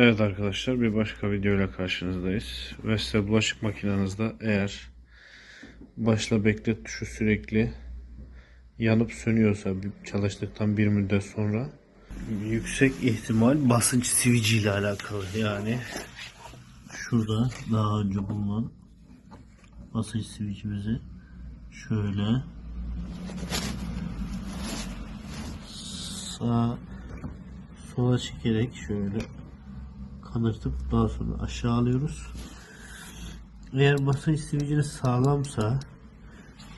Evet arkadaşlar bir başka videoyla karşınızdayız. Vestel bulaşık makinenizde eğer başla beklet tuşu sürekli yanıp sönüyorsa çalıştıktan bir müddet sonra yüksek ihtimal basınç sivici ile alakalı yani şurada daha önce bulunan basınç sivicimizi şöyle sağ sola çekerek şöyle kanırtıp daha sonra aşağı alıyoruz. Eğer basınç siviciniz sağlamsa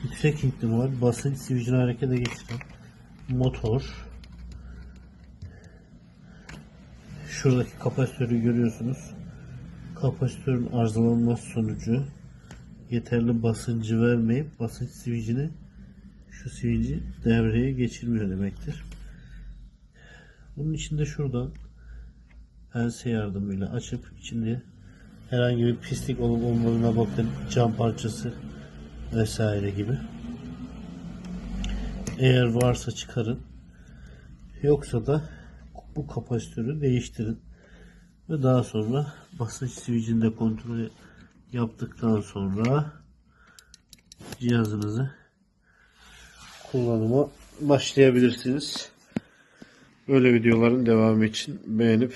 yüksek ihtimal basınç sivicini harekete geçiren motor şuradaki kapasitörü görüyorsunuz. Kapasitörün arızalanması sonucu yeterli basıncı vermeyip basınç sivicini şu sivici devreye geçirmiyor demektir. Bunun için de şuradan pense yardımıyla açıp içinde herhangi bir pislik olup olmadığına bakın cam parçası vesaire gibi. Eğer varsa çıkarın. Yoksa da bu kapasitörü değiştirin. Ve daha sonra basınç switch'ini de kontrol yaptıktan sonra cihazınızı kullanıma başlayabilirsiniz. Böyle videoların devamı için beğenip